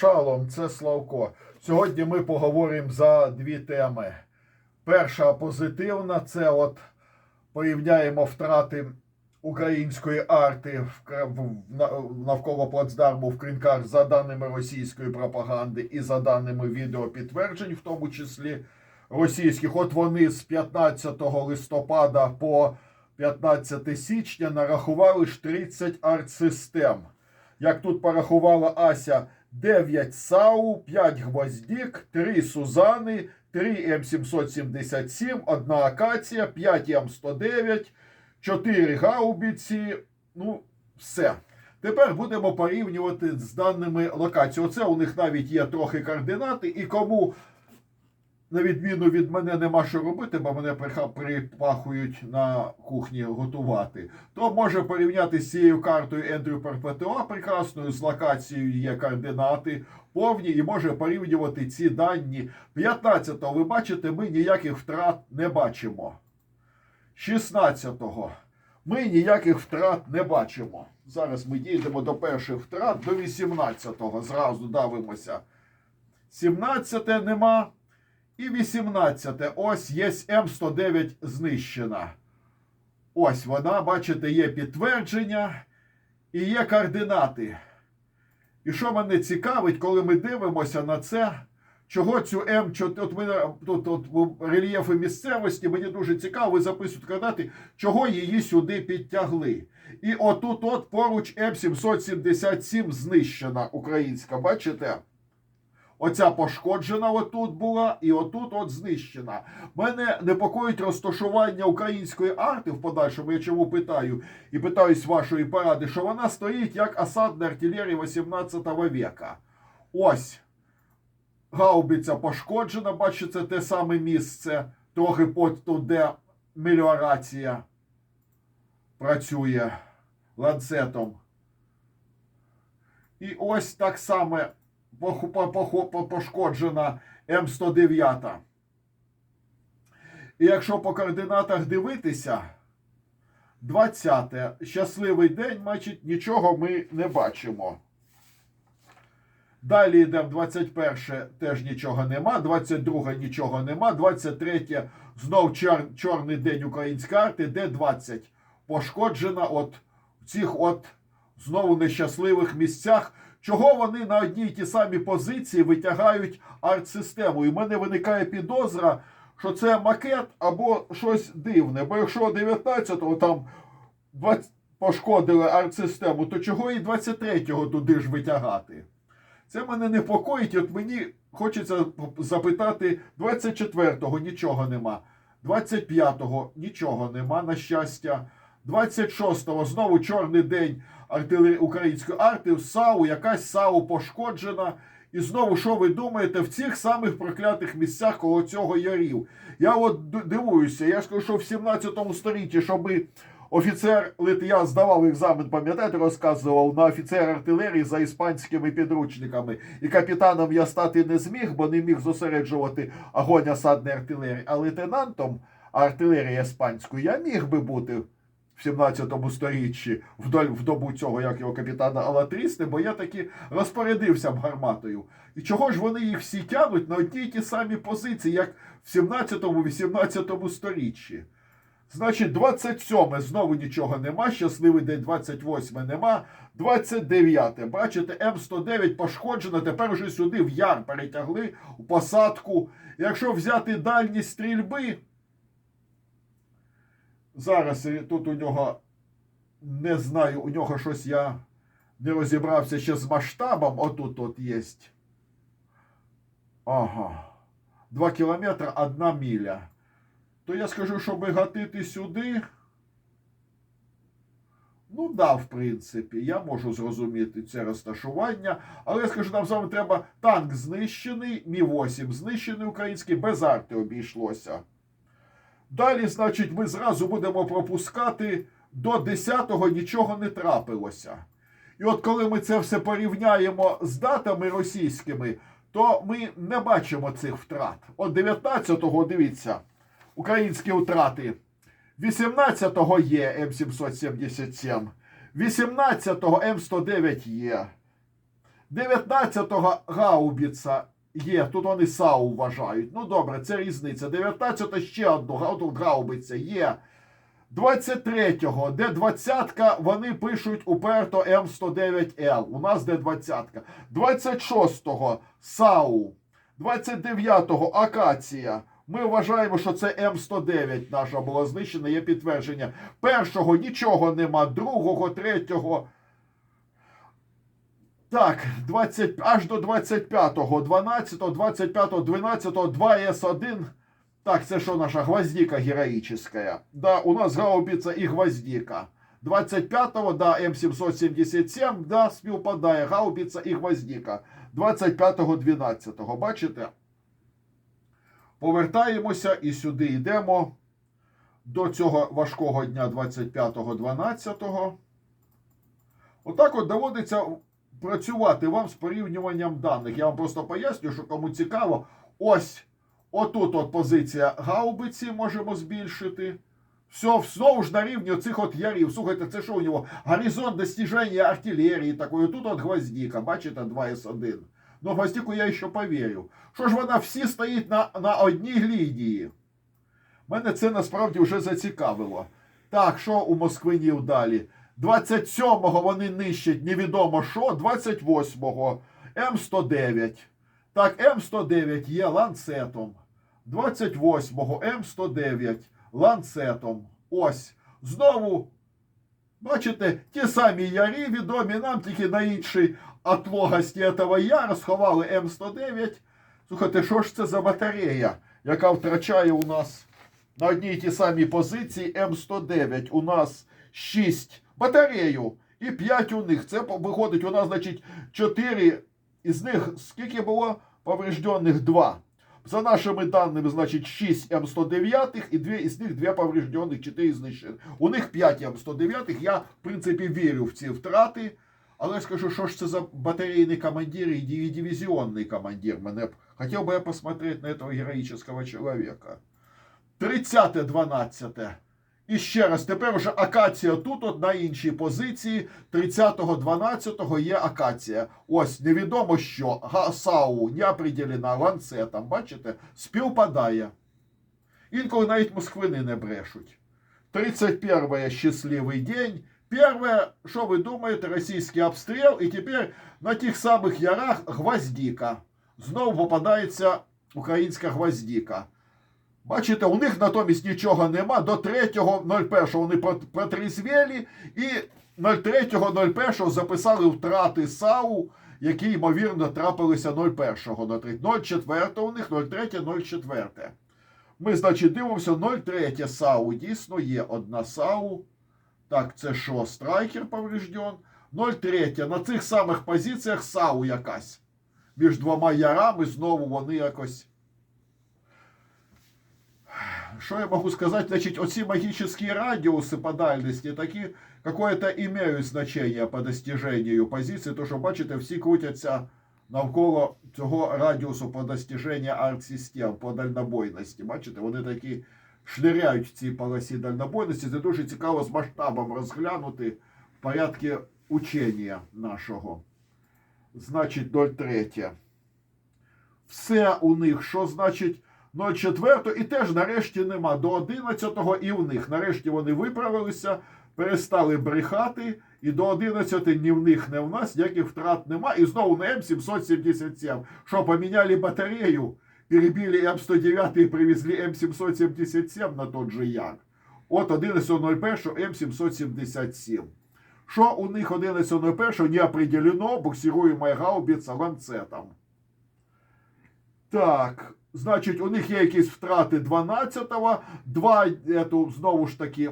Шалом, це Славко. Сьогодні ми поговоримо за дві теми. Перша позитивна це от порівняємо втрати української арти навколо плацдарму в кринках за даними російської пропаганди і за даними відеопідтверджень, в тому числі російських. От вони з 15 листопада по 15 січня нарахували ж 30 артсистем. Як тут порахувала Ася, 9 САУ, 5 гвоздік, 3 Сузани, 3 М777, 1 Акація, 5 М109, 4 гаубіці. Ну, все. Тепер будемо порівнювати з даними локації. Оце у них навіть є трохи координати, і кому, на відміну від мене, нема що робити, бо мене припахують на кухні готувати, то може порівняти з цією картою Ендрю Перпетуа прекрасною, з локацією є координати повні, і може порівнювати ці дані. 15-го, ви бачите, ми ніяких втрат не бачимо. 16-го. Ми ніяких втрат не бачимо. Зараз ми дійдемо до перших втрат, до 18-го. Зразу давимося. 17 нема. І 18. Ось є М109 знищена. Ось вона, бачите, є підтвердження і є координати. І що мене цікавить, коли ми дивимося на це, чого цю М4, от мене тут, тут рельєфи місцевості, мені дуже цікаво, ви записуєте координати, чого її сюди підтягли. І отут от поруч М777 знищена українська, бачите? Оця пошкоджена отут була, і отут от знищена. Мене непокоїть розташування української арти в подальшому. Я чому питаю і питаюсь вашої поради, що вона стоїть як осадна артилерія 18 века. Ось гаубиця пошкоджена, бачите, те саме місце, трохи под тут, де меліорація працює ланцетом. І ось так само пошкоджена М109. І якщо по координатах дивитися, 20. Щасливий день, значить, нічого ми не бачимо. Далі йдемо 21 теж нічого нема, 22 нічого нема, 23 знов чор, чорний день української арти, де 20 пошкоджена от в цих от знову нещасливих місцях. Чого вони на одній і ті самі позиції витягають арт-систему? І в мене виникає підозра, що це макет або щось дивне. Бо якщо 19-го там 20 пошкодили арт-систему, то чого і 23-го туди ж витягати? Це мене непокоїть. От мені хочеться запитати: 24-го нічого нема, 25-го нічого нема, на щастя. 26-го знову чорний день артилерії української арти, САУ, якась САУ пошкоджена. І знову, що ви думаєте, в цих самих проклятих місцях коло цього ярів? Я от дивуюся, я ж кажу, що в 17 столітті, щоби офіцер, я здавав екзамен, пам'ятаєте, розказував на офіцер артилерії за іспанськими підручниками. І капітаном я стати не зміг, бо не міг зосереджувати огонь осадної артилерії. А лейтенантом артилерії іспанської я міг би бути в 17 сторіччі вдоль в добу цього, як його капітана Алатрісти, бо я таки розпорядився б гарматою. І чого ж вони їх всі тягнуть на одні й ті самі позиції, як в 17-18 сторіччі? Значить, 27 знову нічого нема. Щасливий день 28 нема. 29. Бачите, М109 пошкоджено. Тепер вже сюди в яр перетягли у посадку. Якщо взяти дальність стрільби, зараз е, тут у нього не знаю, у нього щось я не розібрався ще з масштабом. Отут от є. Ага. 2 кілометри, 1 міля. То я скажу, щоб гатити сюди. Ну, да, в принципі, я можу зрозуміти це розташування, але я скажу, нам вами треба танк знищений, Мі-8 знищений український, без арти обійшлося. Далі, значить, ми зразу будемо пропускати до 10-го нічого не трапилося. І от коли ми це все порівняємо з датами російськими, то ми не бачимо цих втрат. От 19-го, дивіться, українські втрати. 18-го є М777, 18-го М109 є. 19-го гаубіца є. Тут вони САУ вважають. Ну добре, це різниця. 19 ще одну гаубиця є. 23-го, де 20-ка, вони пишуть уперто М109Л. У нас де 20-ка. 26-го САУ. 29-го Акація. Ми вважаємо, що це М109 наша була знищена, є підтвердження. Першого нічого нема, другого, третього. Так, 20, аж до 25-го, 12-го, 25-го, 12-го, 2С1. Так, це що наша гвоздика героїчна. Да, у нас гаубиця і гвоздика. 25-го, да, М777, да, співпадає гаубиця і гвоздика. 25-го, 12-го. Бачите? Повертаємося і сюди йдемо до цього важкого дня 25-го, 12-го. Отак от доводиться працювати вам з порівнюванням даних. Я вам просто поясню, що кому цікаво, ось отут от позиція гаубиці можемо збільшити. Все, знову ж на рівні оцих от ярів. Слухайте, це що у нього? Горизонт достиження артилерії такої. Тут от гвоздіка, бачите, 2С1. Ну, гвоздику я ще повірю. Що ж вона всі стоїть на, на одній лінії? Мене це насправді вже зацікавило. Так, що у москвинів далі? 27-го вони нищать невідомо що, 28-го М109. Так, М109 є ланцетом. 28-го М109 ланцетом. Ось. Знову, бачите, ті самі ярі відомі нам, тільки на іншій отлогості цього яра сховали М109. Слухайте, що ж це за батарея, яка втрачає у нас на одній ті самій позиції М109. У нас 6 батарею і 5 у них. Це виходить, у нас, значить, 4 із них скільки було повреждених 2. За нашими даними, значить, 6 М109 і 2 із них 2 повреждених, 4 знищені. У них 5 М109. Я, в принципі, вірю в ці втрати. Але скажу, що ж це за батарейний командир і дивізіонний командир. Мене б хотів би я посмотреть на этого героїчного чоловіка. 30-12. І ще раз, тепер уже акація тут, от на іншій позиції. 30-12 є акація. Ось невідомо що. Га- САУ не определена ланцетом. Бачите? Співпадає. Інколи навіть москвини не брешуть. 31 щасливий день. Первое, що ви думаєте, російський обстріл, і тепер на тих самих ярах гвоздіка. Знову попадається українська гвоздіка. Бачите, у них натомість нічого нема. До 3.01 вони потрізвєлі і 03.01 записали втрати САУ, які, ймовірно, трапилися 01 до 3. 04 у них, 03, 04. Ми, значить, дивимося 03 САУ. Дійсно є одна САУ. Так, це що? Страйкер поврежден. 03. На цих самих позиціях САУ якась. Між двома ярами знову вони якось. Що я можу сказати? Значить, оці магічні радіуси по дальності какое-то імеють значення по достиженню позиції, то що, бачите, всі крутяться навколо цього радіусу по достиженню арт-систем, по дальнобойності. Бачите, вони такі шниряють в цій полосі дальнобойності. Це дуже цікаво з масштабом розглянути в порядку учення нашого. Значить, 03. Все у них, що значить 04 і теж нарешті нема. До 11-го і в них. Нарешті вони виправилися, перестали брехати, і до 11 ні в них, ні в нас ніяких втрат нема. І знову на М777. Що поміняли батарею, перебили М109 і привезли М777 на тот же яр. От 11.01 М777. Що у них 11.01 не определено, буксируемая гаубица ланцетом. Так, значить, у них є якісь втрати 12-го, два, ету, знову ж таки,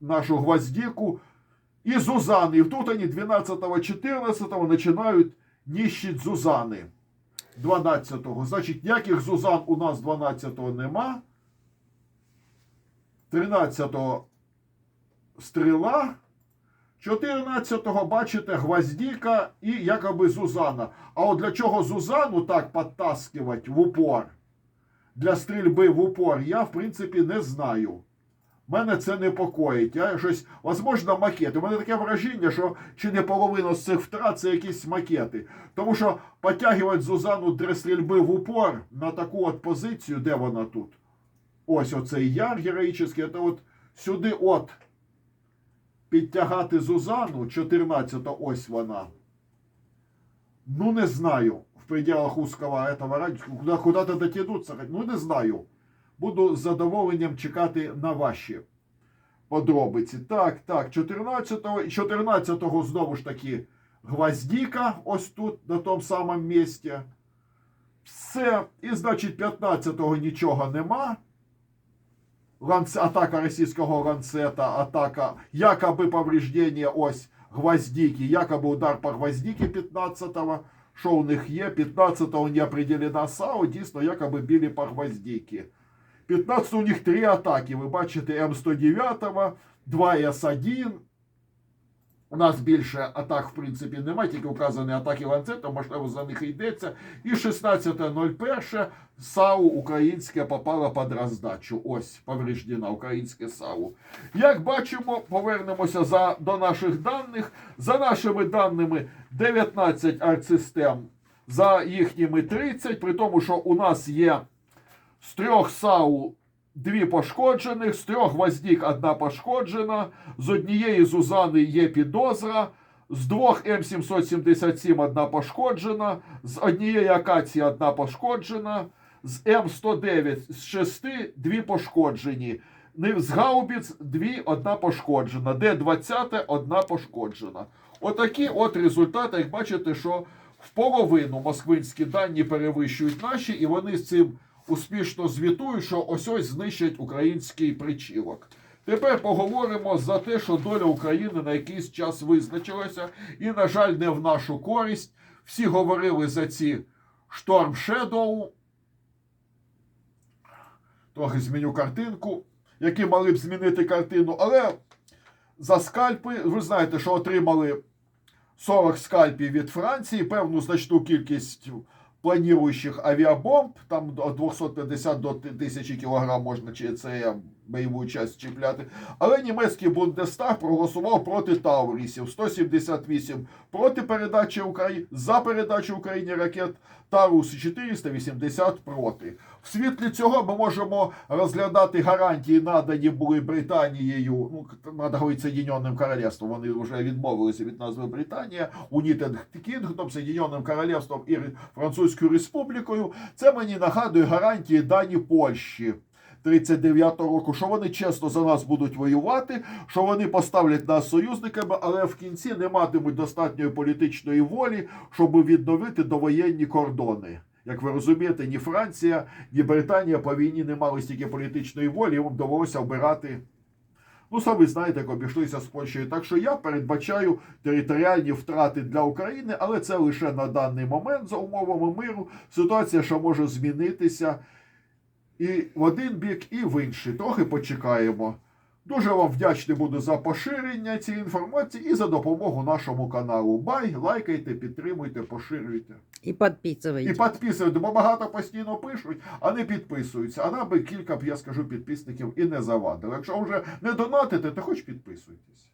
нашу гвоздику, і Зузани. І тут вони 12-го, 14-го починають нищити Зузани. 12-го. Значить, ніяких Зузан у нас 12-го нема. 13-го стріла. 14-го, бачите, гвоздіка і якоби Зузана. А от для чого Зузану так підтаскувати в упор? Для стрільби в упор, я, в принципі, не знаю. Мене це непокоїть. Я щось, возможно, макети. У мене таке враження, що чи не половина з цих втрат це якісь макети. Тому що потягувати Зузану для стрільби в упор на таку от позицію, де вона тут? Ось оцей яр героїчний, це от сюди от підтягати Зузану, 14 ось вона. Ну, не знаю. Пределах узкого этого радиуса, куда, куда-то дотянуться, ну, не знаю. Буду з задоволенням чекати на ваші подробиці. Так, так, 14-го, 14-го знову ж таки гвоздіка, ось тут, на тому самому місці. Все. І, значить, 15-го нічого нема. Ланц... Атака російського ланцета, атака, якоби повреждення ось гвоздики, якоби удар по гвоздике 15-го. Що у них є? 15-го не определена САУ, дійсно, якоби били по гвоздіки. 15 у них три атаки. Ви бачите М109, 2 С1. У нас більше атак, в принципі, немає, тільки вказані атаки ланцета, можливо, за них йдеться. І 16.01 САУ українське попало під роздачу. Ось повреждена українське САУ. Як бачимо, повернемося за, до наших даних. За нашими даними 19 артсистем, за їхніми 30, при тому, що у нас є з трьох САУ дві пошкоджених, з трьох гвоздік одна пошкоджена, з однієї Зузани є підозра, з двох М777 одна пошкоджена, з однієї акації одна пошкоджена, з М109 з шести дві пошкоджені. З гаубіц дві одна пошкоджена, Д-20 одна пошкоджена. Отакі от результати, як бачите, що в половину москвинські дані перевищують наші, і вони з цим успішно звітують, що ось ось знищать український причілок. Тепер поговоримо за те, що доля України на якийсь час визначилася, і, на жаль, не в нашу користь. Всі говорили за ці Шторм Shadow. Трохи зміню картинку, які мали б змінити картину, але за скальпи, ви знаєте, що отримали 40 скальпів від Франції, певну значну кількість планіруючих авіабомб, там від 250 до 1000 кг можна чи це бойову часть чіпляти. Але німецький Бундестаг проголосував проти Таурісів 178 проти передачі Україні за передачу Україні ракет Тарус 480 проти. В світлі цього ми можемо розглядати гарантії, надані були Британією, ну говорити Соєдиненим Королівством. Вони вже відмовилися від назви Британія, United Kingdom, Соєдиненим Королівством і Французькою Республікою. Це мені нагадує гарантії дані Польщі. 39-го року, що вони чесно за нас будуть воювати, що вони поставлять нас союзниками, але в кінці не матимуть достатньої політичної волі, щоб відновити довоєнні кордони. Як ви розумієте, ні Франція, ні Британія по війні не мали стільки політичної волі, їм довелося обирати. Ну, самі знаєте, як обійшлися з Польщею. Так що я передбачаю територіальні втрати для України, але це лише на даний момент за умовами миру. Ситуація, що може змінитися і в один бік, і в інший. Трохи почекаємо. Дуже вам вдячний буду за поширення цієї інформації і за допомогу нашому каналу. Бай, лайкайте, підтримуйте, поширюйте. І І підписуйтесь. підписуйте, бо багато постійно пишуть, а не підписуються. А нам би кілька б, я скажу, підписників і не завадили. Якщо вже не донатите, то хоч підписуйтесь.